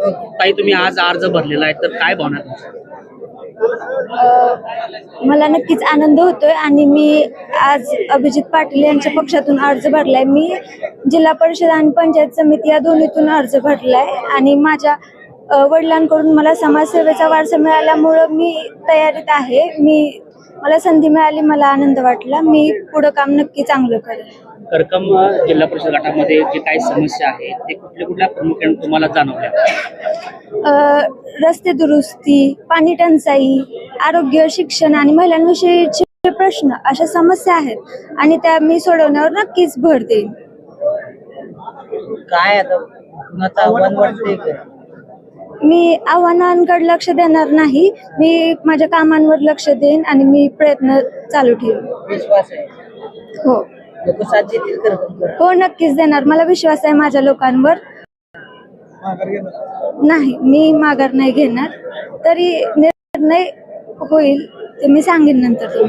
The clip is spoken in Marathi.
काही तुम्ही आज अर्ज भरलेला आहे तर काय भावना मला नक्कीच आनंद होतोय आणि मी आज अभिजित पाटील यांच्या पक्षातून अर्ज भरलाय. मी जिल्हा परिषद आणि पंचायत समिती या दोन्हीतून अर्ज भरलाय आणि माझ्या वडिलांकडून मला समाजसेवेचा वारसा मिळाल्यामुळं मी तयारीत आहे. मी मला संधी मिळाली मला आनंद वाटला. मी पुढं काम नक्की चांगलं करेन. करकम जिल्हा परिषद गटामध्ये जे काही समस्या आहेत ते कुठल्या कुठल्या प्रामुख्याने तुम्हाला जाणवल्या? अ, रस्ते दुरुस्ती पाणी टंचाई आरोग्य शिक्षण आणि महिलांविषयीचे प्रश्न अशा समस्या आहेत आणि त्या मी सोडवण्यावर नक्कीच भर देईन. काय आता? आव्हान मी आव्हानांकडे लक्ष देणार नाही. मी माझ्या कामांवर लक्ष देईन आणि मी प्रयत्न चालू ठेवेन. विश्वास आहे. हो. लोक साथ देतील हो नक्कीच देणार. मला विश्वास आहे माझ्या लोकांवर. नाही मी माघार नाही घेणार. तरी निर्णय होईल ते मी सांगेन नंतर तुम्हाला.